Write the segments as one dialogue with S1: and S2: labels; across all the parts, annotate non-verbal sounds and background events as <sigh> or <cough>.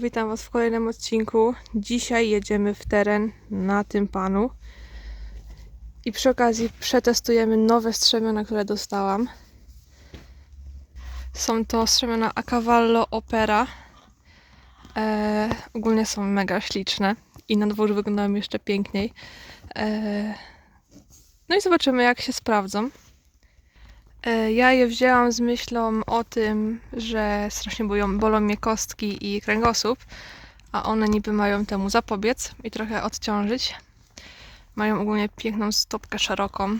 S1: Witam Was w kolejnym odcinku. Dzisiaj jedziemy w teren na tym panu. I przy okazji przetestujemy nowe strzemiona, które dostałam. Są to strzemiona A Cavallo Opera. E, ogólnie są mega śliczne i na dworze wyglądają jeszcze piękniej. E, no i zobaczymy, jak się sprawdzą. E, Ja je wzięłam z myślą o tym, że strasznie boją, bolą mnie kostki i kręgosłup, a one niby mają temu zapobiec i trochę odciążyć. Mają ogólnie piękną stopkę szeroką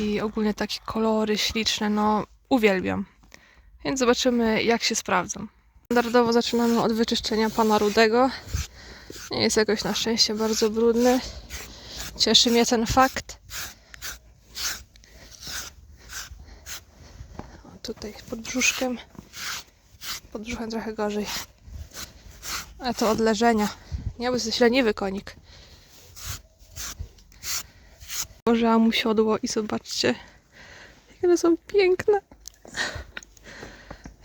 S1: i ogólnie takie kolory śliczne, no uwielbiam. Więc zobaczymy, jak się sprawdzą. Standardowo zaczynamy od wyczyszczenia pana Rudego. Nie jest jakoś na szczęście bardzo brudny. Cieszy mnie ten fakt. Tutaj pod brzuszkiem. Pod brzuchem trochę gorzej. Ale to od leżenia. Nie, bo jesteś leniwy konik. Położyłam mu siodło i zobaczcie, jak one są piękne.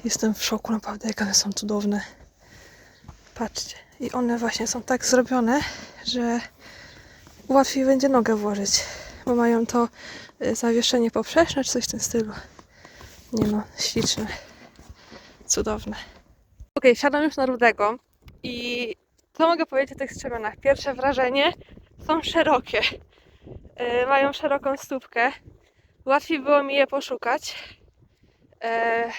S1: Jestem w szoku naprawdę, jak one są cudowne. Patrzcie. I one właśnie są tak zrobione, że łatwiej będzie nogę włożyć, bo mają to y, zawieszenie poprzeczne czy coś w tym stylu. Nie no, śliczne. Cudowne. Okej, siadam już na rudego i co mogę powiedzieć o tych strzemionach? Pierwsze wrażenie, są szerokie. E, mają szeroką stópkę. Łatwiej było mi je poszukać. E,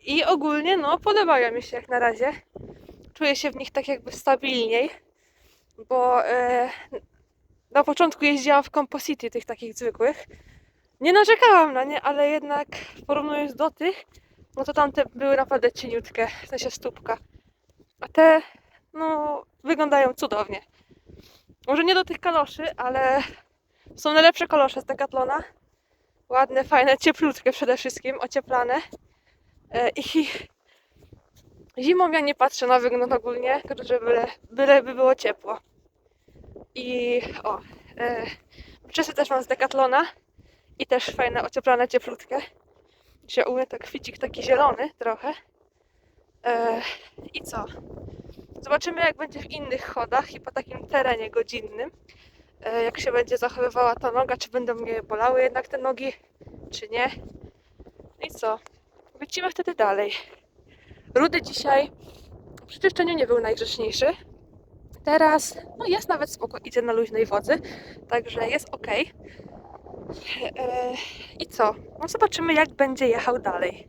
S1: I ogólnie, no, podobają mi się jak na razie. Czuję się w nich tak jakby stabilniej, bo e, na początku jeździłam w Composite tych takich zwykłych nie narzekałam na nie, ale jednak porównując do tych, no to tamte były naprawdę cieniutkie, w sensie stópka. A te, no, wyglądają cudownie. Może nie do tych kaloszy, ale są najlepsze kalosze z Decathlona. Ładne, fajne, cieplutkie przede wszystkim, ocieplane. E, I zimą ja nie patrzę na wygląd ogólnie, tylko że byle, byle by było ciepło. I o, e, czasy też mam z Decathlona. I też fajne, ocieplane, cieplutkie. Dzisiaj ogólnie tak kwicik taki zielony trochę. E, I co? Zobaczymy jak będzie w innych chodach i po takim terenie godzinnym. E, jak się będzie zachowywała ta noga, czy będą mnie bolały jednak te nogi, czy nie. No I co? Wrócimy wtedy dalej. Rudy dzisiaj przy czyszczeniu nie był najgrzeczniejszy. Teraz, no jest nawet spoko, idzie na luźnej wodzy, także jest ok. E, I co? No zobaczymy, jak będzie jechał dalej.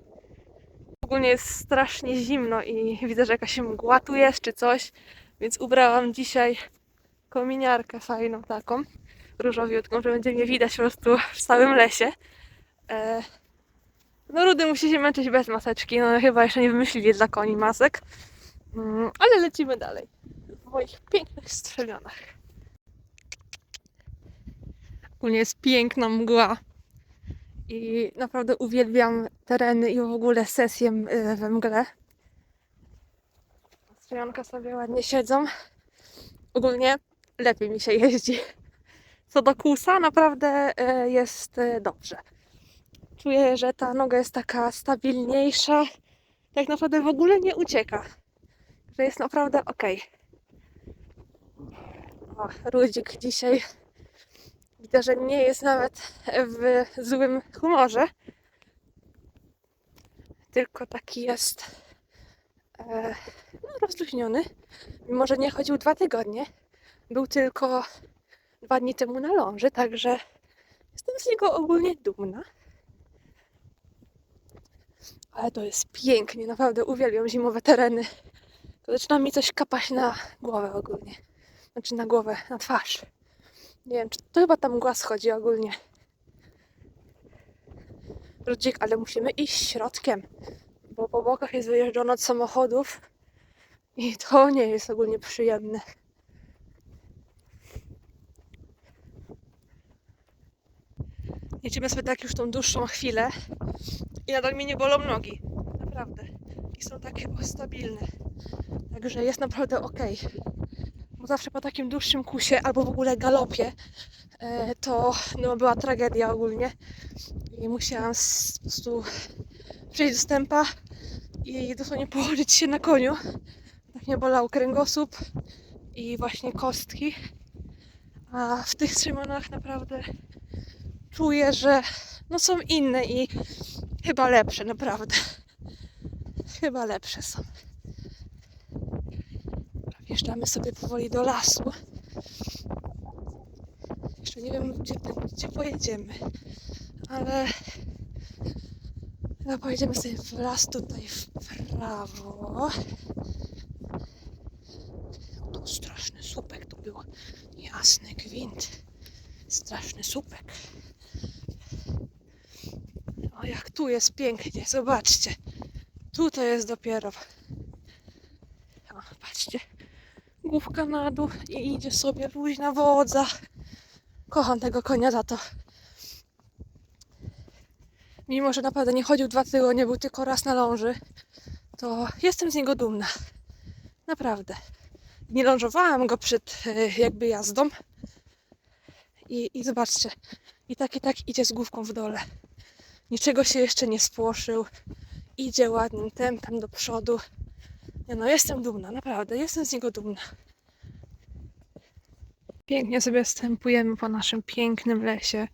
S1: Ogólnie jest strasznie zimno i widzę, że jakaś mgła tu jest czy coś, więc ubrałam dzisiaj kominiarkę fajną taką, różowiutką, że będzie mnie widać po prostu w całym lesie. E, No Rudy musi się męczyć bez maseczki, no chyba jeszcze nie wymyślili dla koni masek. Mm, Ale lecimy dalej w moich pięknych strzemionach. Ogólnie jest piękna mgła. I naprawdę uwielbiam tereny i w ogóle sesję y, we mgle. Strzelonka sobie ładnie siedzą. Ogólnie lepiej mi się jeździ. Co do kłusa, naprawdę y, jest y, dobrze. Czuję, że ta noga jest taka stabilniejsza. Tak naprawdę w ogóle nie ucieka. Że jest naprawdę ok. O, Rudzik dzisiaj Widzę, że nie jest nawet w złym humorze. Tylko taki jest e, no, rozluźniony. Mimo, że nie chodził dwa tygodnie. Był tylko dwa dni temu na ląży, także jestem z niego ogólnie dumna. Ale to jest pięknie, naprawdę uwielbiam zimowe tereny. To zaczyna mi coś kapać na głowę ogólnie. Znaczy na głowę, na twarz. Nie wiem, czy to chyba tam mgła schodzi ogólnie. Rudzik, ale musimy iść środkiem, bo po bokach jest wyjeżdżone od samochodów i to nie jest ogólnie przyjemne. Jedziemy sobie tak już tą dłuższą chwilę i nadal mnie nie bolą nogi. Naprawdę. I są takie stabilne. Także jest naprawdę ok zawsze po takim dłuższym kusie albo w ogóle galopie e, to no, była tragedia ogólnie i musiałam po prostu przejść do stępa i dosłownie położyć się na koniu. Tak mnie bolał kręgosłup i właśnie kostki. A w tych strzemonach naprawdę czuję, że no są inne i chyba lepsze, naprawdę. Chyba lepsze są. Wjeżdżamy sobie powoli do lasu. Jeszcze nie wiem, gdzie, gdzie pojedziemy, ale chyba pojedziemy sobie w las tutaj w prawo. Tu straszny słupek to był. Jasny gwint. Straszny słupek. O, jak tu jest pięknie, zobaczcie. Tu to jest dopiero. O, patrzcie. Główka na dół i idzie sobie luźna wodza. Kocham tego konia za to. Mimo, że naprawdę nie chodził dwa tygodnie, był tylko raz na ląży, to jestem z niego dumna. Naprawdę. Nie lążowałam go przed e, jakby jazdą. I, I zobaczcie, i tak i tak idzie z główką w dole. Niczego się jeszcze nie spłoszył. Idzie ładnym tempem do przodu. Nie no, jestem dumna, naprawdę, jestem z niego dumna. Pięknie sobie stępujemy po naszym pięknym lesie.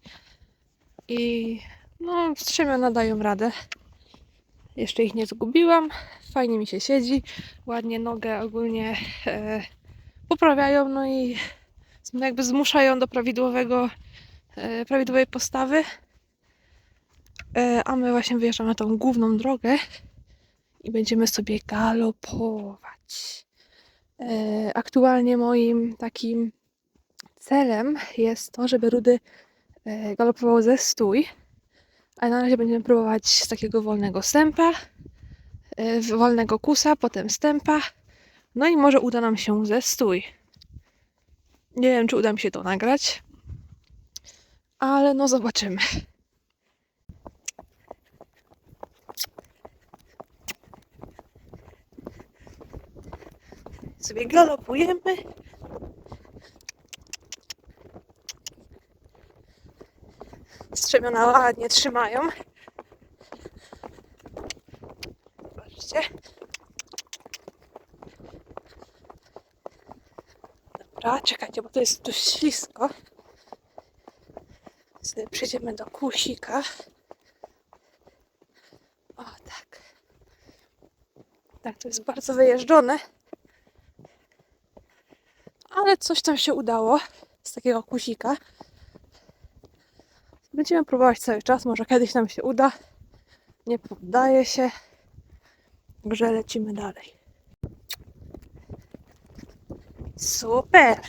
S1: I no, strzemiona dają radę. Jeszcze ich nie zgubiłam. Fajnie mi się siedzi. Ładnie nogę ogólnie e, poprawiają, no i jakby zmuszają do prawidłowego, e, prawidłowej postawy. E, a my właśnie wyjeżdżamy tą główną drogę i będziemy sobie galopować. E, aktualnie moim takim celem jest to, żeby Rudy e, galopował ze stój. A na razie będziemy próbować z takiego wolnego stępa, e, wolnego kusa, potem stępa. No i może uda nam się ze stój. Nie wiem, czy uda mi się to nagrać, ale no zobaczymy. Sobie galopujemy. Strzemiona ładnie trzymają. Zobaczcie. Dobra, czekajcie, bo to jest dość ślisko. Sobie przejdziemy do kusika. O, tak. Tak, to jest bardzo wyjeżdżone. Ale coś tam się udało z takiego kusika. Będziemy próbować cały czas, może kiedyś nam się uda. Nie poddaje się. Także lecimy dalej. Super!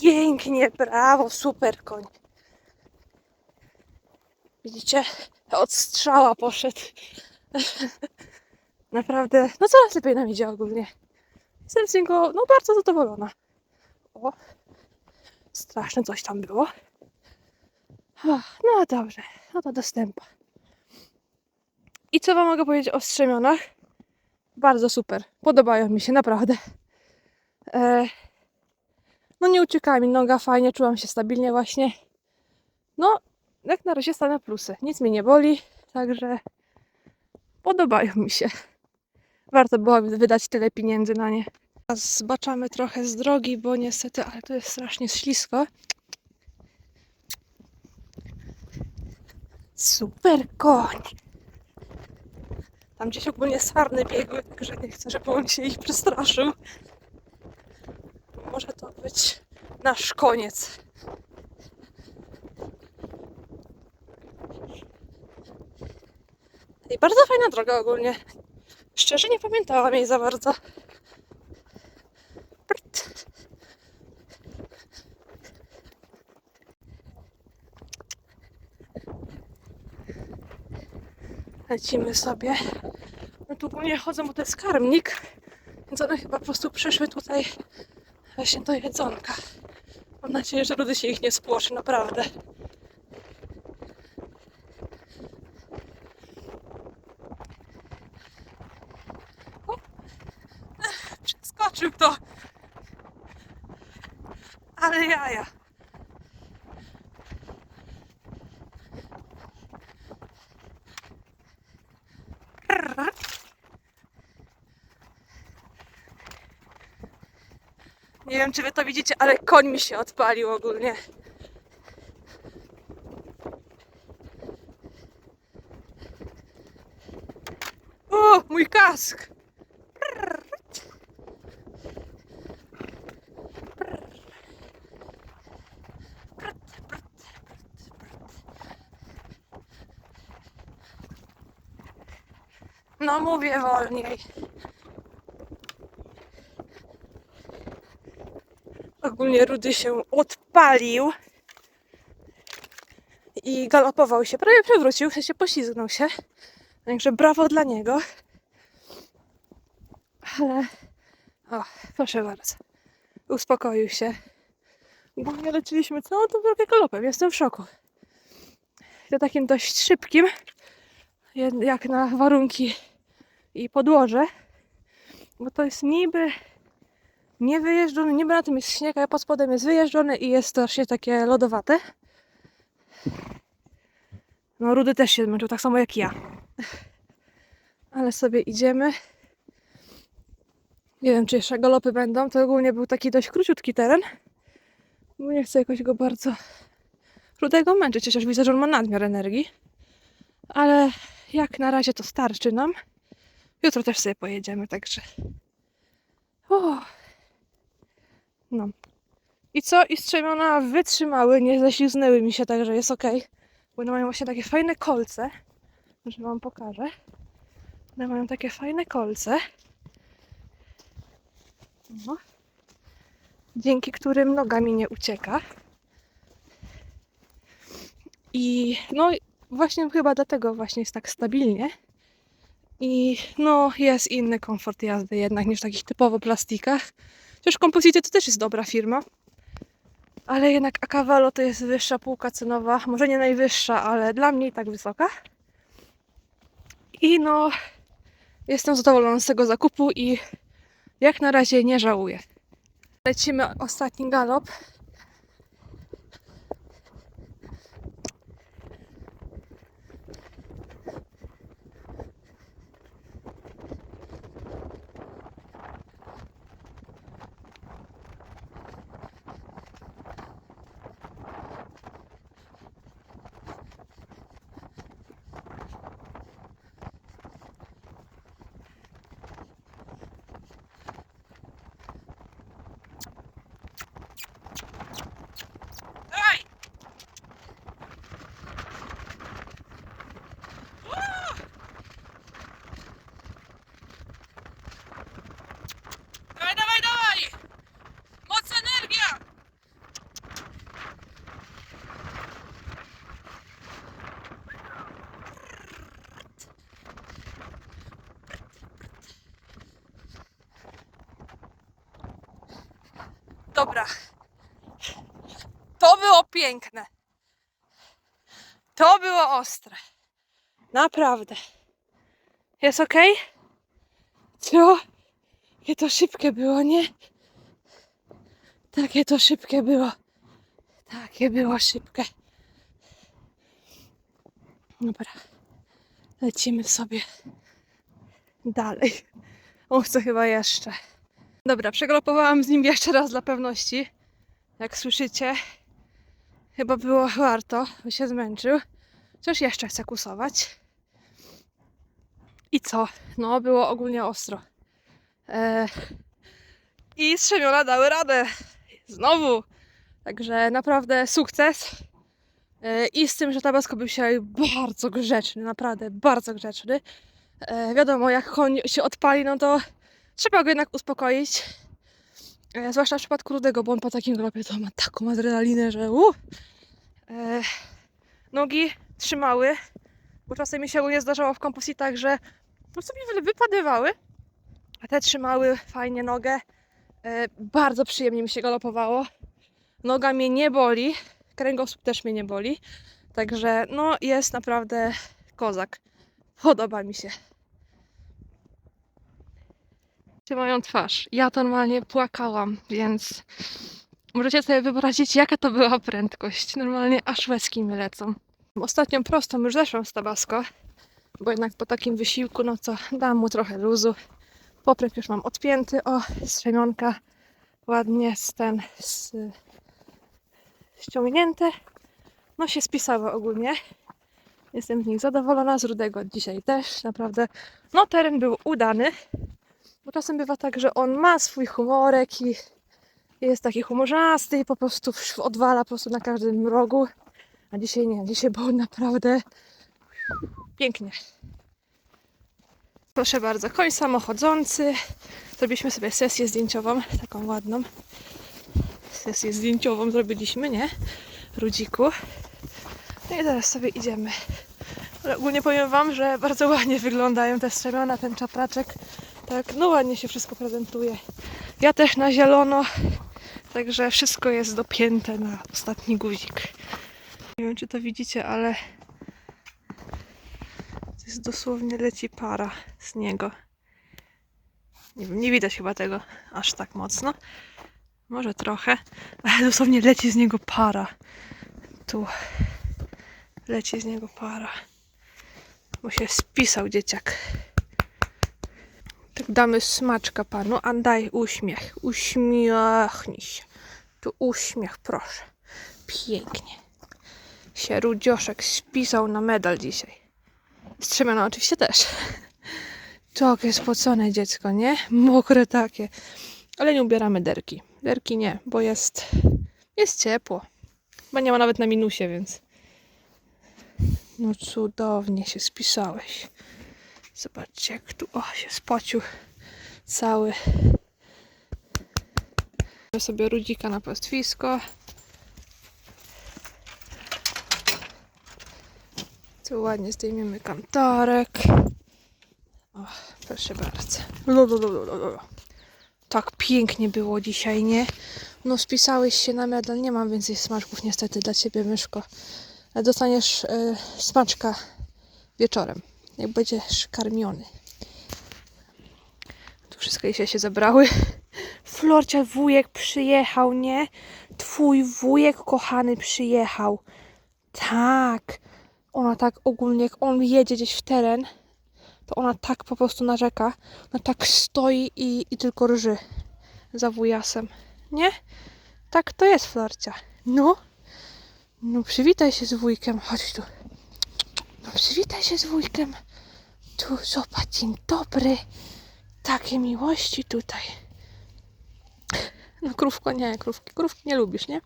S1: Pięknie, brawo, super koń. Widzicie? Od strzała poszedł. <laughs> Naprawdę, no coraz lepiej nam idzie ogólnie. Jestem z niego, no bardzo zadowolona. O, straszne coś tam było. No dobrze, no to dostępa. I co wam mogę powiedzieć o strzemionach? Bardzo super. Podobają mi się, naprawdę. E, no nie uciekała mi noga, fajnie, czułam się stabilnie właśnie. No, jak na razie same plusy. Nic mnie nie boli, także podobają mi się. Warto było wydać tyle pieniędzy na nie. Teraz Zbaczamy trochę z drogi, bo niestety, ale tu jest strasznie ślisko. Super koń! Tam gdzieś ogólnie sarny biegły, także nie chcę, żeby on się ich przestraszył. Być nasz koniec. I bardzo fajna droga ogólnie. Szczerze nie pamiętałam jej za bardzo. Lecimy sobie. No tu ogólnie chodzą, bo to jest karmnik, więc one chyba po prostu przyszły tutaj właśnie do jedzonka. Mam nadzieję, że Rudy się ich nie spłoszy, naprawdę. Przeskoczył to. Ale jaja. Nie wiem, czy wy to widzicie, ale koń mi się odpalił ogólnie. O, mój kask! No mówię wolniej. Ogólnie Rudy się odpalił i galopował się. Prawie przewrócił, sensie poślizgnął się. Także brawo dla niego. Ale. O, proszę bardzo. Uspokoił się. Ogólnie leciliśmy całą tą drogę galopem. Jestem w szoku. To takim dość szybkim, jak na warunki i podłoże. Bo to jest niby nie wyjeżdżony, niby na tym jest śnieg, ale pod spodem jest wyjeżdżony i jest strasznie takie lodowate. No Rudy też się zmęczył, tak samo jak ja. Ale sobie idziemy. Nie wiem, czy jeszcze galopy będą. To ogólnie był taki dość króciutki teren. Bo nie chcę jakoś go bardzo Rudego męczyć, chociaż widzę, że on ma nadmiar energii. Ale jak na razie to starczy nam. Jutro też sobie pojedziemy, także... No. I co? I strzemiona wytrzymały, nie ześliznęły mi się, także jest ok. Bo one mają właśnie takie fajne kolce. Że wam pokażę. One mają takie fajne kolce. No. Dzięki którym noga mi nie ucieka. I no właśnie chyba dlatego właśnie jest tak stabilnie. I no jest inny komfort jazdy jednak niż w takich typowo plastikach. Chociaż Composite to też jest dobra firma. Ale jednak Acavalo to jest wyższa półka cenowa. Może nie najwyższa, ale dla mnie i tak wysoka. I no, jestem zadowolona z tego zakupu i jak na razie nie żałuję. Lecimy ostatni galop. Dobra. To było piękne. To było ostre. Naprawdę. Jest ok? Co? Jakie to szybkie było, nie? Takie to szybkie było. Takie było szybkie. Dobra. Lecimy sobie dalej. On chce chyba jeszcze. Dobra, przegalopowałam z nim jeszcze raz dla pewności. Jak słyszycie, chyba było warto, bo się zmęczył. Coś jeszcze chce kusować. I co? No, było ogólnie ostro. E, I strzemiona dały radę. Znowu. Także naprawdę sukces. E, I z tym, że Tabasco był się bardzo grzeczny, naprawdę bardzo grzeczny. E, wiadomo, jak koń się odpali, no to trzeba go jednak uspokoić. E, zwłaszcza w przypadku Rudego, bo on po takim galopie to ma taką adrenalinę, że uh, nogi trzymały, Bo czasem mi się ogólnie zdarzało w kompositach, że no sobie wy- wypadywały, a te trzymały fajnie nogę. E, bardzo przyjemnie mi się galopowało. Noga mnie nie boli, kręgosłup też mnie nie boli. Także no jest naprawdę kozak. Podoba mi się. Czy moją twarz? Ja to normalnie płakałam, więc możecie sobie wyobrazić, jaka to była prędkość. Normalnie aż łezki mi lecą. Ostatnią prostą już zeszłam z Tabasco, bo jednak po takim wysiłku, no co, dam mu trochę luzu. Popryk już mam odpięty, o, strzemionka ładnie z ten, z. No się spisały ogólnie. Jestem z nich zadowolona, z Rudego dzisiaj też, naprawdę. No teren był udany, bo czasem bywa tak, że on ma swój humorek i jest taki humorzasty i po prostu odwala po prostu na każdym rogu. A dzisiaj nie, dzisiaj było naprawdę pięknie. Proszę bardzo, koń samochodzący. Zrobiliśmy sobie sesję zdjęciową, taką ładną. Sesję zdjęciową zrobiliśmy, nie? Rudziku. No i teraz sobie idziemy. Ale ogólnie powiem Wam, że bardzo ładnie wyglądają te strzemiona, ten czapraczek. Tak, no ładnie się wszystko prezentuje. Ja też na zielono, także wszystko jest dopięte na ostatni guzik. Nie wiem, czy to widzicie, ale to jest dosłownie leci para z niego. Nie wiem, nie widać chyba tego aż tak mocno. Może trochę, ale dosłownie leci z niego para. Tu leci z niego para. Bo się spisał dzieciak. Tak damy smaczka panu, a daj uśmiech. Uśmiechnij się. Tu uśmiech, proszę. Pięknie. Się rudzioszek spisał na medal dzisiaj. Strzemiona oczywiście też. Takie spocone dziecko, nie? Mokre takie. Ale nie ubieramy derki. Derki nie, bo jest, jest ciepło. Bo nie ma nawet na minusie, więc. No cudownie się spisałeś. Zobaczcie, jak tu o, się spocił cały. Weźmy sobie rudzika na pastwisko. Tu ładnie zdejmiemy kantorek. O, proszę bardzo. Lululululu. Tak pięknie było dzisiaj, nie? No spisałeś się na medal. Nie mam więcej smaczków niestety dla ciebie, myszko. Dostaniesz y, smaczka wieczorem, jak będziesz karmiony. Tu wszystkie się się zebrały. Florcia, wujek przyjechał, nie? Twój wujek kochany przyjechał. Tak. Ona tak ogólnie, jak on jedzie gdzieś w teren, to ona tak po prostu narzeka. Ona tak stoi i, i tylko rży za wujasem. Nie? Tak to jest, Florcia. No. No przywitaj się z wujkiem. Chodź tu. No przywitaj się z wujkiem. Tu zobacz, dzień dobry. Takie miłości tutaj. No krówko nie, krówki. Krówki nie lubisz, nie?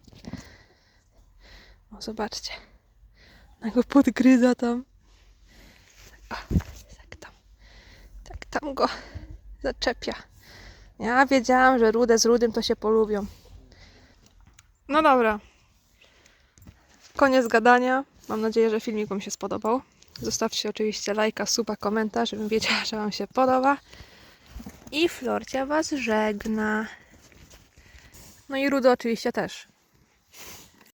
S1: O, zobaczcie. Ona go podgryza tam. O, tak tam. Tak tam go zaczepia. Ja wiedziałam, że rude z rudym to się polubią. No dobra. Koniec gadania. Mam nadzieję, że filmik Wam się spodobał. Zostawcie oczywiście lajka, suba, komentarz, żebym wiedziała, że Wam się podoba. I Florcia Was żegna. No i Rudy oczywiście też.